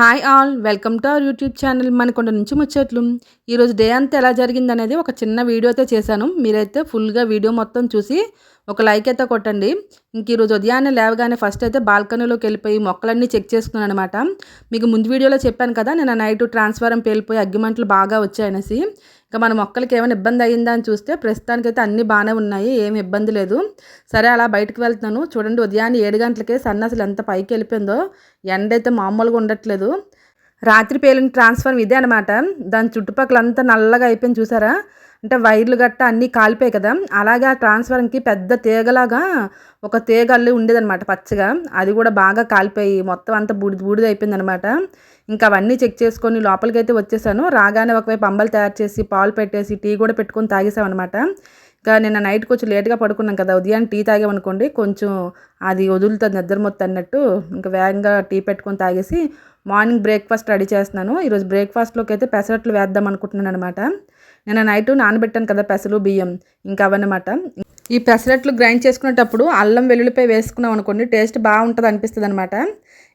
Hi all welcome to our YouTube channel Manakonda నుంచి ముచ్చట్లు. ఈరోజు డే అంతా ఎలా జరిగింది అనేది ఒక చిన్న వీడియో అయితే చేశాను. మీరైతే ఫుల్గా వీడియో మొత్తం చూసి ఒక లైక్ అయితే కొట్టండి. ఇంక ఈరోజు ఉదయాన్నే లేవగానే ఫస్ట్ అయితే బాల్కనీలోకి వెళ్ళిపోయి మొక్కలన్నీ చెక్ చేసుకున్నాను అనమాట మీకు ముందు వీడియోలో చెప్పాను కదా నేను నైట్ ట్రాన్స్ఫారం పేలిపోయి అగ్గిమంటలు బాగా వచ్చాయనేసి. ఇంకా మన మొక్కలకి ఏమైనా ఇబ్బంది అయ్యిందా అని చూస్తే ప్రస్తుతానికైతే అన్నీ బాగానే ఉన్నాయి ఏమి ఇబ్బంది లేదు. సరే అలా బయటకు వెళ్తున్నాను. చూడండి ఉదయాన్నే ఏడు గంటలకే సన్ అసలు ఎంత పైకి వెళ్ళిపోయిందో. ఎండ అయితే మామూలుగా ఉండట్లేదు. రాత్రి పేలిన ట్రాన్స్ఫార్మ్ ఇదే అనమాట దాని చుట్టుపక్కల అంతా నల్లగా అయిపోయింది చూసారా? అంటే వైర్లు గట్ట అన్నీ కాలిపోయాయి కదా. అలాగే ఆ ట్రాన్స్ఫారంకి పెద్ద తీగలాగా ఒక తీగ అల్లి ఉండేదన్నమాట పచ్చగా. అది కూడా బాగా కాలిపోయి మొత్తం అంతా బూడిద బూడిద అయిపోయిందనమాట ఇంకా అవన్నీ చెక్ చేసుకొని లోపలికైతే వచ్చేసాను. రాగానే ఒకవైపు అంబలు తయారు చేసి పాలు పెట్టేసి టీ కూడా పెట్టుకొని తాగేసామన్నమాట. ఇంకా నిన్న నైట్ కొంచెం లేట్గా పడుకున్నాం కదా. ఉదయాన్నే టీ తాగామనుకోండి కొంచెం అది వదులుతుంది నిద్ర మొత్తం అన్నట్టు. ఇంకా వేగంగా టీ పెట్టుకొని తాగేసి మార్నింగ్ బ్రేక్ఫాస్ట్ రెడీ చేస్తున్నాను. ఈరోజు బ్రేక్ఫాస్ట్లోకి అయితే పెసరట్లు వేద్దాం అనుకుంటున్నాను అనమాట నేను నైట్ నానబెట్టాను కదా పెసలు బియ్యం ఇంకా అవన్నమాట. ఈ పెసరట్లు గ్రైండ్ చేసుకునేటప్పుడు అల్లం వెల్లుల్లిపాయ వేసుకున్నాం అనుకోండి టేస్ట్ బాగుంటుంది అనిపిస్తుంది అనమాట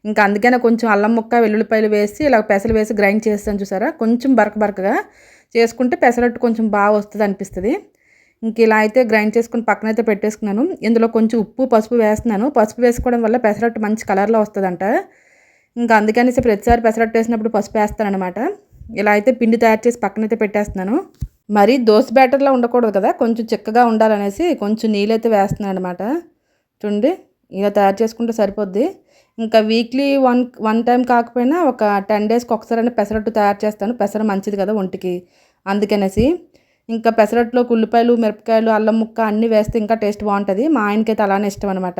ఇంకా అందుకనే కొంచెం అల్లం ముక్క వెల్లుల్లిపాయలు వేసి ఇలా పెసలు వేసి గ్రైండ్ చేస్తాను చూసారా? కొంచెం బరక బరకగా చేసుకుంటే పెసరట్టు కొంచెం బాగా వస్తుంది అనిపిస్తుంది. ఇంక ఇలా అయితే గ్రైండ్ చేసుకుని పక్కనైతే పెట్టేసుకున్నాను. ఇందులో కొంచెం ఉప్పు పసుపు వేస్తున్నాను. పసుపు వేసుకోవడం వల్ల పెసరట్టు మంచి కలర్లో వస్తుందంట. ఇంకా అందుకనేసి ప్రతిసారి పెసరట్టు వేసినప్పుడు పసుపు వేస్తానమాట ఇలా అయితే పిండి తయారు చేసి పక్కనైతే పెట్టేస్తున్నాను. మరి దోశ బ్యాటర్లో ఉండకూడదు కదా కొంచెం చిక్కగా ఉండాలనేసి కొంచెం నీళ్ళైతే వేస్తున్నాను అనమాట చూడండి ఇలా తయారు చేసుకుంటే సరిపోద్ది. ఇంకా వీక్లీ వన్ వన్ టైం కాకపోయినా ఒక టెన్ డేస్కి ఒకసారి పెసరట్టు తయారు చేస్తాను. పెసర మంచిది కదా ఒంటికి. అందుకనేసి ఇంకా పెసరట్లోకి ఉల్లిపాయలు మిరపకాయలు అల్లం ముక్క అన్నీ వేస్తే ఇంకా టేస్ట్ బాగుంటుంది. మా ఆయనకైతే అలానే ఇష్టం అనమాట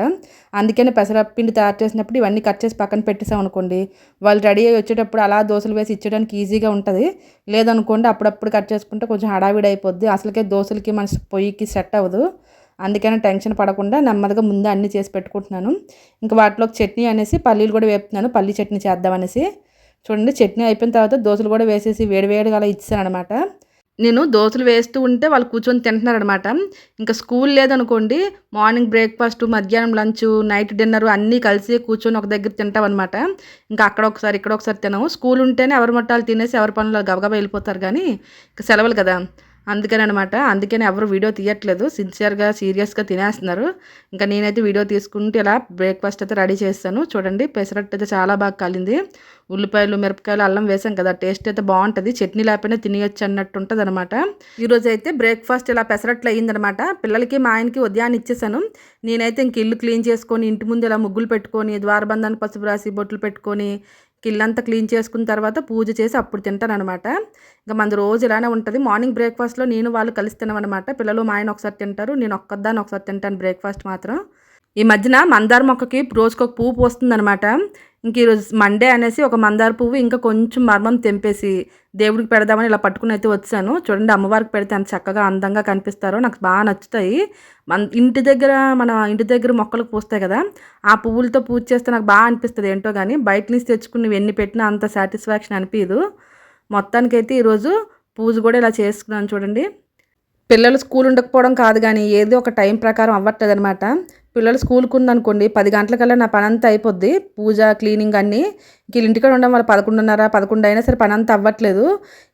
అందుకనే పెసరపిండి తయారు చేసినప్పుడు ఇవన్నీ కట్ చేసి పక్కన పెట్టేసాం అనుకోండి. వాళ్ళు రెడీ అయ్యి వచ్చేటప్పుడు అలా దోశలు వేసి ఇచ్చడానికి ఈజీగా ఉంటుంది. లేదనుకోండి అప్పుడప్పుడు కట్ చేసుకుంటే కొంచెం హడావిడి అయిపోద్ది. అసలుకే దోశలకి మన పొయ్యికి సెట్ అవ్వదు. అందుకని టెన్షన్ పడకుండా నెమ్మదిగా ముందే అన్నీ చేసి పెట్టుకుంటున్నాను. ఇంకా వాటిలోకి చట్నీ అనేసి పల్లీలు కూడా వేపుతున్నాను. పల్లీ చట్నీ చేద్దామనేసి. చూడండి చట్నీ అయిపోయిన తర్వాత దోశలు కూడా వేసేసి వేడివేడిగా అలా ఇచ్చాను అనమాట నేను దోశలు వేస్తూ ఉంటే వాళ్ళు కూర్చొని తింటున్నారనమాట ఇంకా స్కూల్ లేదనుకోండి మార్నింగ్ బ్రేక్ఫాస్ట్ మధ్యాహ్నం లంచ్ నైట్ డిన్నర్ అన్నీ కలిసి కూర్చొని ఒక దగ్గర తింటాం అనమాట ఇంకా అక్కడ ఒకసారి ఇక్కడ ఒకసారి తినము. స్కూల్ ఉంటేనే ఎవరి మట్టాలు తినేసి ఎవరి పనులు గబగబా వెళ్ళిపోతారు కానీ ఇంకా సెలవులు కదా. అందుకని అనమాట అందుకని ఎవరు వీడియో తీయట్లేదు. సిన్సియర్గా సీరియస్గా తినేస్తున్నారు. ఇంకా నేనైతే వీడియో తీసుకుంటే ఇలా బ్రేక్ఫాస్ట్ అయితే రెడీ చేస్తాను. చూడండి పెసరట్టు అయితే చాలా బాగా కాలింది. ఉల్లిపాయలు మిరపకాయలు అల్లం వేసాం కదా టేస్ట్ అయితే బాగుంటుంది. చట్నీ లేకపోయినా తినేయచ్చు అన్నట్టు ఉంటుంది అనమాట ఈరోజు అయితే బ్రేక్ఫాస్ట్ ఇలా పెసరట్లు అయ్యిందనమాట పిల్లలకి మా ఆయనకి ఉదయాన్ని ఇచ్చేసాను. నేనైతే ఇంక ఇల్లు క్లీన్ చేసుకొని ఇంటి ముందు ఇలా ముగ్గులు పెట్టుకొని ద్వారబంధాన్ని పసుపు రాసి బొట్లు పెట్టుకొని కిల్లంతా క్లీన్ చేసుకున్న తర్వాత పూజ చేసి అప్పుడు తింటాను అనమాట ఇంకా మన రోజు ఇలానే ఉంటుంది. మార్నింగ్ బ్రేక్ఫాస్ట్లో నేను వాళ్ళు కలిసి తినమనమాట పిల్లలు మా ఆయన ఒకసారి తింటారు. నేను ఒక్కదాన్ని ఒకసారి తింటాను బ్రేక్ఫాస్ట్ మాత్రం. ఈ మధ్యన మందార మొక్కకి రోజుకొక పువ్వు పోస్తుందనమాట ఇంక ఈరోజు మండే అనేసి ఒక మందార పువ్వు ఇంకా కొంచెం మర్మం తెంపేసి దేవుడికి పెడదామని ఇలా పట్టుకుని అయితే వచ్చాను. చూడండి అమ్మవారికి పెడితే అంత చక్కగా అందంగా కనిపిస్తారో నాకు బాగా నచ్చుతాయి. మన ఇంటి దగ్గర మన ఇంటి దగ్గర మొక్కలకు పూస్తాయి కదా ఆ పువ్వులతో పూజ చేస్తే నాకు బాగా అనిపిస్తుంది ఏంటో కానీ బయట నుంచి తెచ్చుకుని ఎన్ని పెట్టినా అంత సాటిస్ఫాక్షన్ అనిపించదు మొత్తానికైతే ఈరోజు పూజ కూడా ఇలా చేసుకున్నాను చూడండి. పిల్లలు స్కూల్ ఉండకపోవడం కాదు కానీ ఏదో ఒక టైం ప్రకారం అవ్వట్లేదు అనమాట పిల్లలు స్కూల్కి ఉందనుకోండి పది గంటలకల్లా నా పని అంతా అయిపోద్ది. పూజ క్లీనింగ్ అన్నీ. వీళ్ళు ఇంటికాడ ఉండడం వల్ల పదకొండున్నర పదకొండు అయినా సరే పని అంతా అవ్వట్లేదు.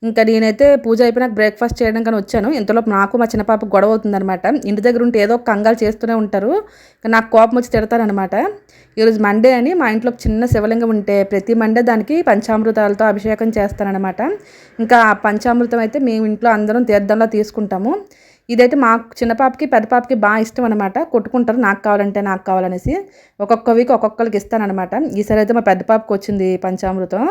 ఇంకా నేనైతే పూజ అయిపోయినాక బ్రేక్ఫాస్ట్ చేయడం కానీ వచ్చాను. ఇంతలో నాకు మా చిన్న పాప గొడవ అవుతుందనమాట ఇంటి దగ్గర ఉంటే ఏదో ఒక కంగాలు చేస్తూనే ఉంటారు. నాకు కోపం వచ్చి తిడతారనమాట ఈరోజు మండే అని మా ఇంట్లో చిన్న శివలింగం ఉంటే ప్రతి మండే దానికి పంచామృతాలతో అభిషేకం చేస్తానన్నమాట. ఇంకా పంచామృతం అయితే మేము ఇంట్లో అందరం తీర్థంలో తీసుకుంటాము. ఇదైతే మా చిన్న పాపకి పెద్ద పాపకి బాగా ఇష్టం అనమాట కొట్టుకుంటారు నాకు కావాలంటే నాకు కావాలనేసి. ఒక్కొక్క వీక్ ఒక్కొక్కరికి ఇస్తానమాట ఈసారి అయితే మా పెద్ద పాపకి వచ్చింది పంచామృతం.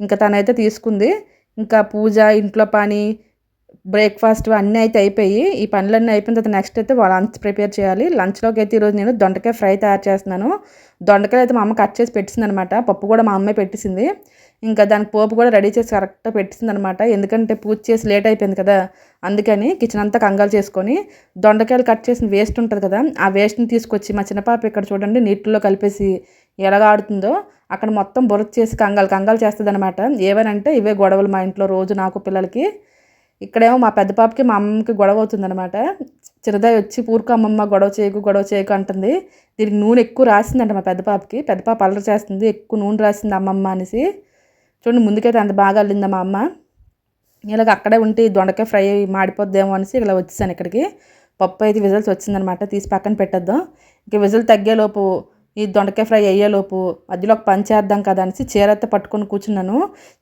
ఇంకా తనైతే తీసుకుంది. ఇంకా పూజ ఇంట్లో పని బ్రేక్ఫాస్ట్ అన్నీ అయితే అయిపోయి ఈ పనులన్నీ అయిపోయిన తర్వాత నెక్స్ట్ అయితే లంచ్ ప్రిపేర్ చేయాలి. లంచ్లోకి అయితే ఈరోజు నేను దొండకాయ ఫ్రై తయారు చేస్తున్నాను. దొండకాయలు అయితే మా అమ్మ కట్ చేసి పెట్టింది అనమాట పప్పు కూడా మా అమ్మే పెట్టింది ఇంకా దానికి పోపు కూడా రెడీ చేసి కరెక్ట్గా పెట్టింది అనమాట ఎందుకంటే పూజ చేసి లేట్ అయిపోయింది కదా. అందుకని కిచెన్ అంతా కంగాలు చేసుకొని దొండకాయలు కట్ చేసిన వేస్ట్ ఉంటుంది కదా ఆ వేస్ట్ని తీసుకొచ్చి మా చిన్నపాప ఇక్కడ చూడండి నీటిలో కలిపేసి ఎలాగ ఆడుతుందో అక్కడ మొత్తం బురద చేసి కంగాలు కంగాలు చేస్తుంది అనమాట ఏవనంటే ఇవే గొడవలు మా ఇంట్లో రోజు నాకు పిల్లలకి. ఇక్కడేమో మా పెద్ద పాపకి మా అమ్మకి గొడవ అవుతుందనమాట చిరదాయి వచ్చి పూర్కు అమ్మమ్మ గొడవ చేయకు గొడవ చేయకు అంటుంది. దీనికి నూనె ఎక్కువ రాసిందంట మా పెద్ద పాపకి. పెద్ద పాప అల్లరి చేస్తుంది ఎక్కువ నూనె రాసింది అమ్మమ్మ అనేసి. చూడండి ముందుకైతే అంత బాగా అల్లిందా మా అమ్మ? ఇలాగ అక్కడే ఉంటే దొండకాయ ఫ్రై మాడిపోద్దేమో అనేసి ఇలా వచ్చేసాను ఇక్కడికి. పప్పు అయితే విజిల్స్ వచ్చిందనమాట తీసి పక్కన పెట్టేద్దాం. ఇంక విజిల్ తగ్గేలోపు ఈ దొండకాయ ఫ్రై అయ్యేలోపు మధ్యలో ఒక పని చేద్దాం కదా అనేసి చీర అయితే పట్టుకొని కూర్చున్నాను.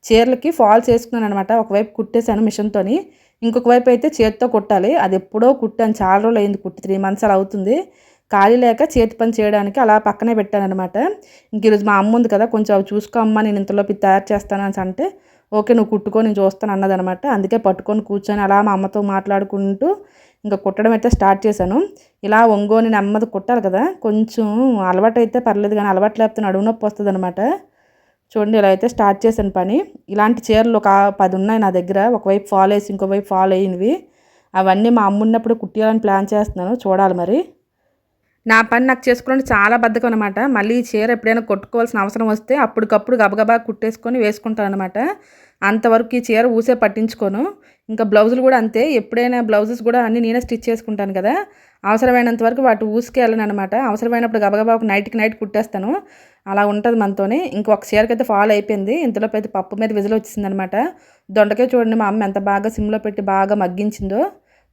చీరలకి ఫాల్స్ వేసుకున్నాను అనమాట ఒకవైపు కుట్టేశాను మిషన్తోని ఇంకొక వైపు అయితే చేతితో కుట్టాలి. అది ఎప్పుడో కుట్టాను చాలా రోజులు అయింది కుట్టి త్రీ మంత్స్ అలా అవుతుంది. ఖాళీ లేక చేతి పని చేయడానికి అలా పక్కనే పెట్టాను అనమాట ఇంక ఈరోజు మా అమ్మ ఉంది కదా కొంచెం అవి చూసుకో అమ్మ నేను ఇంతలోపు తయారు చేస్తాను అని అంటే ఓకే నువ్వు కుట్టుకో నేను చూస్తాను అన్నదనమాట అందుకే పట్టుకొని కూర్చొని అలా మా అమ్మతో మాట్లాడుకుంటూ ఇంకా కుట్టడం అయితే స్టార్ట్ చేశాను. ఇలా ఒంగోని నెమ్మది కుట్టాలి కదా కొంచెం అలవాటు అయితే పర్లేదు కానీ అలవాటు లేకపోతే నడువు నొప్పి వస్తుంది అనమాట చూడండి ఇలా అయితే స్టార్ట్ చేశాను పని. ఇలాంటి చీరలు ఒక పది ఉన్నాయి నా దగ్గర ఒకవైపు ఫాల్ వేసి ఇంకోవైపు ఫాల్ అయినవి అవన్నీ మా అమ్మ ఉన్నప్పుడు కుట్టాలని ప్లాన్ చేస్తున్నాను చూడాలి మరి. నా పని నాకు చేసుకోవడానికి చాలా బద్ధకం అనమాట మళ్ళీ ఈ చీర ఎప్పుడైనా కొట్టుకోవాల్సిన అవసరం వస్తే అప్పటికప్పుడు గబగబా కుట్టేసుకొని వేసుకుంటాను అనమాట అంతవరకు ఈ చీర ఊసే పట్టించుకోను. ఇంకా బ్లౌజులు కూడా అంతే. ఎప్పుడైనా బ్లౌజెస్ కూడా అన్నీ నేనే స్టిచ్ చేసుకుంటాను కదా. అవసరమైనంత వరకు వాటి ఊసుకే వెళ్ళను అనమాట అవసరమైనప్పుడు గబగబా ఒక నైట్కి నైట్ కుట్టేస్తాను. అలా ఉంటుంది మనతోని. ఇంకొక చీరకి అయితే ఫాలో అయిపోయింది. ఇంతలోపు అయితే పప్పు మీద విజిల్ వచ్చింది అనమాట దొండకాయ చూడండి మా అమ్మ ఎంత బాగా సిమ్లో పెట్టి బాగా మగ్గించిందో.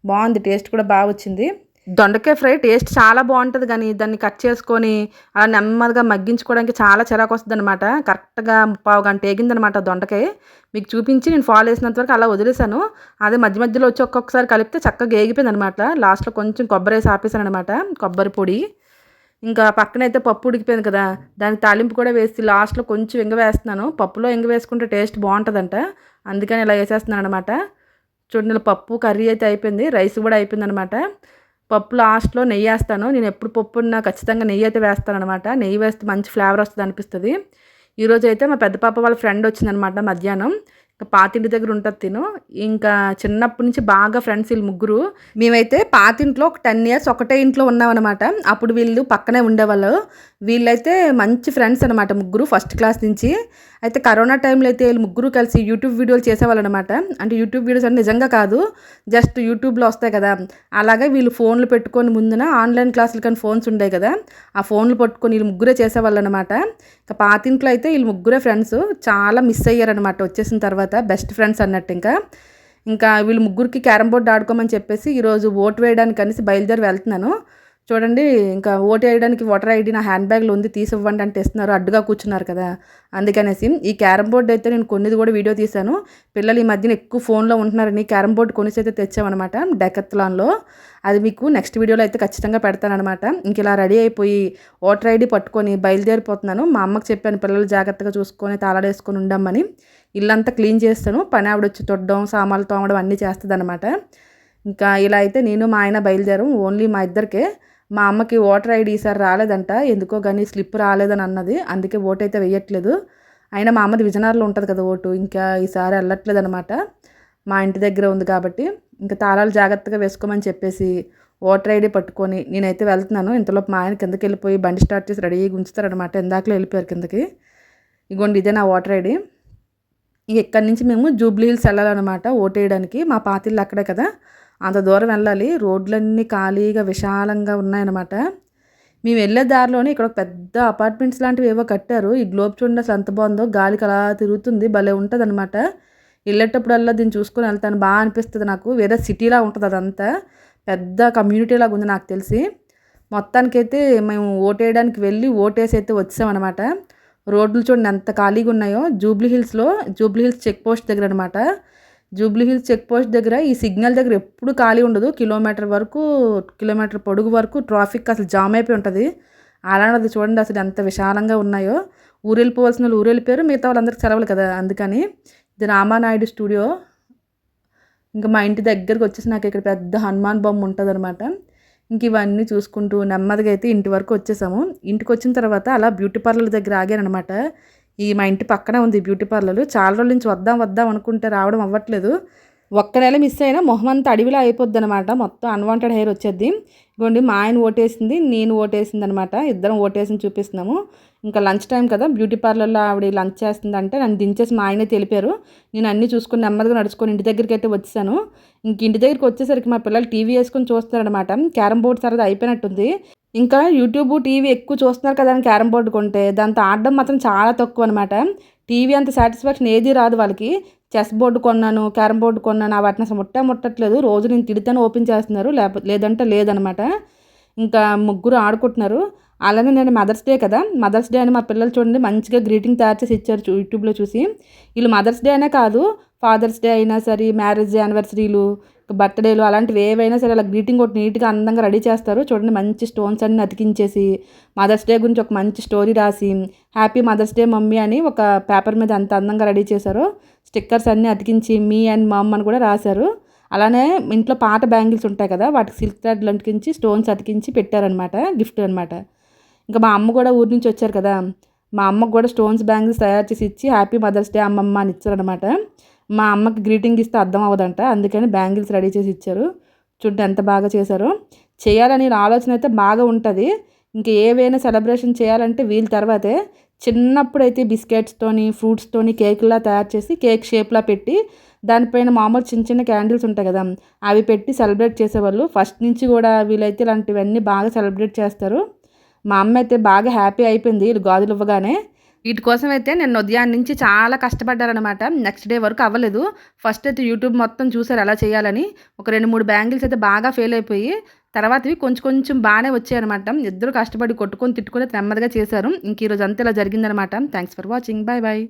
బాగుంది. టేస్ట్ కూడా బాగా వచ్చింది. దొండకాయ ఫ్రై టేస్ట్ చాలా బాగుంటుంది కానీ దాన్ని కట్ చేసుకొని అలా నెమ్మదిగా మగ్గించుకోవడానికి చాలా చిరాకు వస్తుంది అనమాట కరెక్ట్గా పావు గంట ఏగిందనమాట దొండకాయ. మీకు చూపించి నేను ఫాలో చేసినంత వరకు అలా వదిలేశాను. అదే మధ్య మధ్యలో వచ్చి ఒక్కొక్కసారి కలిపితే చక్కగా ఏగిపోయింది అనమాట లాస్ట్లో కొంచెం కొబ్బరి వేసి ఆపేసాను అనమాట కొబ్బరి పొడి. ఇంకా పక్కన అయితే పప్పు ఉడికిపోయింది కదా దానికి తాలింపు కూడా వేసి లాస్ట్లో కొంచెం ఇంగ వేస్తున్నాను. పప్పులో ఇంగ వేసుకుంటే టేస్ట్ బాగుంటుందంట. అందుకని ఇలా వేసేస్తున్నాను అనమాట చూడండి పప్పు కర్రీ అయితే అయిపోయింది. రైస్ కూడా అయిపోయింది అనమాట పప్పు లాస్ట్లో నెయ్యి వేస్తాను. నేను ఎప్పుడు పప్పు ఉన్నా ఖచ్చితంగా నెయ్యి అయితే వేస్తాను అనమాట నెయ్యి వేస్తే మంచి ఫ్లేవర్ వస్తుంది అనిపిస్తుంది. ఈరోజు అయితే మా పెద్ద పాప వాళ్ళ ఫ్రెండ్ వచ్చిందనమాట మధ్యాహ్నం. పాతింటి దగ్గర ఉంటుంది తిను. ఇంకా చిన్నప్పటి నుంచి బాగా ఫ్రెండ్స్ వీళ్ళు ముగ్గురు. మేమైతే పాతింట్లో ఒక టెన్ ఇయర్స్ ఒకటే ఇంట్లో ఉన్నామన్నమాట. అప్పుడు వీళ్ళు పక్కనే ఉండేవాళ్ళు. వీళ్ళైతే మంచి ఫ్రెండ్స్ అనమాట ముగ్గురు ఫస్ట్ క్లాస్ నుంచి. అయితే కరోనా టైంలో అయితే వీళ్ళు ముగ్గురు కలిసి యూట్యూబ్ వీడియోలు చేసేవాళ్ళు అనమాట అంటే యూట్యూబ్ వీడియోస్ అంటే నిజంగా కాదు. జస్ట్ యూట్యూబ్లో వస్తాయి కదా. అలాగే వీళ్ళు ఫోన్లు పెట్టుకొని ముందున ఆన్లైన్ క్లాసులు కానీ ఫోన్స్ ఉండే కదా. ఆ ఫోన్లు పట్టుకొని వీళ్ళు ముగ్గురే చేసేవాళ్ళు అనమాట ఇంకా పాతింట్లో అయితే వీళ్ళు ముగ్గురే ఫ్రెండ్స్ చాలా మిస్ అయ్యారనమాట వచ్చేసిన తర్వాత. బెస్ట్ ఫ్రెండ్స్ అన్నట్టు ఇంకా. ఇంకా వీళ్ళు ముగ్గురికి క్యారమ్ బోర్డు ఆడుకోమని చెప్పేసి ఈరోజు ఓటు వేయడానికి అనేసి బయలుదేరి వెళ్తున్నాను. చూడండి ఇంకా ఓటు వేయడానికి ఓటర్ ఐడి నా హ్యాండ్ బ్యాగ్లో ఉంది తీసివ్వండి అంటే ఇస్తున్నారు అడ్డుగా కూర్చున్నారు కదా. అందుకనేసి ఈ క్యారమ్ బోర్డు అయితే నేను కొన్నిది కూడా వీడియో తీశాను. పిల్లలు ఈ మధ్యన ఎక్కువ ఫోన్లో ఉంటున్నారని క్యారమ్ బోర్డు కొనిసి అయితే తెచ్చామన్నమాట డెకత్లాన్లో. అది మీకు నెక్స్ట్ వీడియోలో అయితే ఖచ్చితంగా పెడతానమాట ఇంక ఇలా రెడీ అయిపోయి ఓటర్ ఐడి పట్టుకొని బయలుదేరిపోతున్నాను. మా అమ్మకి చెప్పాను పిల్లలు జాగ్రత్తగా చూసుకొని తాళాడేసుకొని వేసుకొని ఉండమ్మని ఇల్లంతా క్లీన్ చేస్తాను పని ఆవిడ వచ్చి తొడ్డం సామాన్లు తోమడం అన్నీ చేస్తుంది ఇంకా ఇలా అయితే నేను మా ఆయన బయలుదేరం ఓన్లీ మా ఇద్దరికే. మా అమ్మకి ఓటర్ ఐడి ఈసారి రాలేదంట. ఎందుకో కానీ స్లిప్ రాలేదని అన్నది. అందుకే ఓటు అయితే వేయట్లేదు అయినా మా అమ్మది విజయనగరంలో ఉంటుంది కదా ఓటు. ఇంకా ఈసారి వెళ్ళట్లేదు అనమాట మా ఇంటి దగ్గర ఉంది కాబట్టి. ఇంకా తాళాలు జాగ్రత్తగా వేసుకోమని చెప్పేసి ఓటర్ ఐడి పట్టుకొని నేనైతే వెళ్తున్నాను. ఇంతలోపు మా ఆయన కిందకి వెళ్ళిపోయి బండి స్టార్ట్ చేసి రెడీగా ఉంచుతారనమాట ఇందాకలో వెళ్ళిపోయారు కిందకి. ఇగోండి ఇదే నా ఓటర్ ఐడి. ఇక్కడి నుంచి మేము జూబ్లీ హిల్స్ వెళ్ళాలన్నమాట ఓటేయడానికి మా పాతిళ్ళు అక్కడే కదా. అంత దూరం వెళ్ళాలి. రోడ్లన్నీ ఖాళీగా విశాలంగా ఉన్నాయన్నమాట. మేము వెళ్ళే దారిలోనే ఇక్కడ ఒక పెద్ద అపార్ట్మెంట్స్ లాంటివి ఏవో కట్టారు. ఈ గ్లోబ్ చూడండి అసలు ఎంత బాగుందో. గాలికి అలా తిరుగుతుంది. భలే ఉంటుంది అనమాట వెళ్ళేటప్పుడల్లా దీన్ని చూసుకొని వెళ్తాను. బాగా అనిపిస్తుంది నాకు. వేరే సిటీలా ఉంటుంది అదంతా. పెద్ద కమ్యూనిటీ లాగా ఉంది నాకు తెలిసి. మొత్తానికైతే మేము ఓటేయడానికి వెళ్ళి ఓటేసి అయితే వచ్చామన్నమాట. రోడ్లు చూడండి ఎంత ఖాళీగా ఉన్నాయో. జూబ్లీ హిల్స్లో జూబ్లీ హిల్స్ చెక్ పోస్ట్ దగ్గర అనమాట జూబ్లీహిల్స్ చెక్ పోస్ట్ దగ్గర ఈ సిగ్నల్ దగ్గర ఎప్పుడు ఖాళీ ఉండదు. కిలోమీటర్ వరకు కిలోమీటర్ పొడుగు వరకు ట్రాఫిక్ అసలు జామ్ అయిపోయి ఉంటుంది. అలాంటిది చూడండి అసలు ఎంత విశాలంగా ఉన్నాయో. ఊరు వెళ్ళిపోవాల్సిన వాళ్ళు ఊరు వెళ్ళిపోయారు మిగతా వాళ్ళందరికీ సెలవులు కదా అందుకని. ఇది రామానాయుడు స్టూడియో. ఇంకా మా ఇంటి దగ్గరకు వచ్చేసి నాకు ఇక్కడ పెద్ద హనుమాన్ బొమ్మ ఉంటుంది అనమాట ఇంక ఇవన్నీ చూసుకుంటూ నెమ్మదిగా అయితే ఇంటి వరకు వచ్చేసాము. ఇంటికి వచ్చిన తర్వాత అలా బ్యూటీ పార్లర్ దగ్గర ఆగానమాట ఈ మా ఇంటి పక్కనే ఉంది బ్యూటీ పార్లర్. చాలా రోజుల నుంచి వద్దాం వద్దాం అనుకుంటే రావడం అవ్వట్లేదు. ఒక్క నెల మిస్ అయినా మొహం అంతా అడవిలో అయిపోద్ది అనమాట మొత్తం అన్వాంటెడ్ హెయిర్ వచ్చేది. ఇగోండి మా ఆయన ఓటేసింది నేను ఓటేసింది అనమాట ఇద్దరం ఓటేసింది చూపిస్తున్నాము. ఇంకా లంచ్ టైం కదా బ్యూటీ పార్లర్లో ఆవిడ లంచ్ చేస్తుందంటే నన్ను దించేసి మా ఆయనే తెలిపారు. నేను అన్నీ చూసుకుని నెమ్మదిగా నడుచుకొని ఇంటి దగ్గరికి అయితే వచ్చాను ఇంక ఇంటి దగ్గరికి వచ్చేసరికి మా పిల్లలు టీవీ వేసుకొని చూస్తారనమాట క్యారమ్ బోర్డ్ సరదా అయిపోయినట్టుంది. ఇంకా యూట్యూబ్ టీవీ ఎక్కువ చూస్తున్నారు కదా అని క్యారమ్ బోర్డు కొంటే దాంతో ఆడడం మాత్రం చాలా తక్కువ అనమాట టీవీ అంత సాటిస్ఫాక్షన్ ఏది రాదు వాళ్ళకి. చెస్ బోర్డు కొన్నాను క్యారమ్ బోర్డు కొన్నాను ఆ వాటిని అసలు ముట్ట ముట్టట్లేదు. రోజు నేను తిడితేనే ఓపెన్ చేస్తున్నారు లేకపోతే లేదంటే లేదనమాట ఇంకా ముగ్గురు ఆడుకుంటున్నారు. అలానే నేను మదర్స్ డే కదా. మదర్స్ డే అని మా పిల్లలు చూడండి మంచిగా గ్రీటింగ్ తయారు చేసి ఇచ్చారు యూట్యూబ్లో చూసి. వీళ్ళు మదర్స్ డే అనే కాదు ఫాదర్స్ డే అయినా సరే మ్యారేజ్ యానివర్సరీలు బర్త్డేలు అలాంటివి ఏవైనా సరే అలా గ్రీటింగ్ ఒకటి నీట్గా అందంగా రెడీ చేస్తారు. చూడండి మంచి స్టోన్స్ అన్ని అతికించేసి మదర్స్ డే గురించి ఒక మంచి స్టోరీ రాసి హ్యాపీ మదర్స్ డే మమ్మీ అని ఒక పేపర్ మీద అంత అందంగా రెడీ చేశారు. స్టిక్కర్స్ అన్నీ అతికించి మీ అండ్ మమ్ అని కూడా రాశారు. అలానే ఇంట్లో పాత బ్యాంగిల్స్ ఉంటాయి కదా వాటికి సిల్క్ థ్రెడ్లు అతికించి స్టోన్స్ అతికించి పెట్టారనమాట గిఫ్ట్ అనమాట ఇంకా మా అమ్మ కూడా ఊరి నుంచి వచ్చారు కదా మా అమ్మకు కూడా స్టోన్స్ బ్యాంగిల్స్ తయారు చేసి ఇచ్చి హ్యాపీ మదర్స్ డే అమ్మమ్మ అని ఇచ్చారనమాట మా అమ్మకి గ్రీటింగ్ ఇస్తే అర్థం అవ్వదంట. అందుకని బ్యాంగిల్స్ రెడీ చేసి ఇచ్చారు. చూడండి ఎంత బాగా చేశారో. చేయాలని ఆలోచన అయితే బాగా ఉంటుంది. ఇంకా ఏవైనా సెలబ్రేషన్ చేయాలంటే వీళ్ళ తర్వాతే చిన్నప్పుడు అయితే బిస్కెట్స్తోని ఫ్రూట్స్తోని కేక్లా తయారు చేసి కేక్ షేప్లా పెట్టి దానిపైన మామూలు చిన్న చిన్న క్యాండిల్స్ ఉంటాయి కదా అవి పెట్టి సెలబ్రేట్ చేసేవాళ్ళు. ఫస్ట్ నుంచి కూడా వీళ్ళైతే ఇలాంటివన్నీ బాగా సెలబ్రేట్ చేస్తారు. మా అమ్మ అయితే బాగా హ్యాపీ అయిపోయింది. వీళ్ళు గాజులు ఇవ్వగానే వీటి కోసం అయితే నేను ఉదయం నుంచి చాలా కష్టపడ్డారనమాట నెక్స్ట్ డే వరకు అవ్వలేదు. ఫస్ట్ అయితే యూట్యూబ్ మొత్తం చూసారు ఎలా చేయాలని. ఒక రెండు మూడు బ్యాంగిల్స్ అయితే బాగా ఫెయిల్ అయిపోయి తర్వాతవి కొంచెం కొంచెం బాగానే వచ్చాయన్నమాట. ఇద్దరు కష్టపడి కొట్టుకొని తిట్టుకొని నెమ్మదిగా చేశారు. ఇంక ఈరోజు అంతా ఇలా జరిగిందనమాట thanks for watching bye bye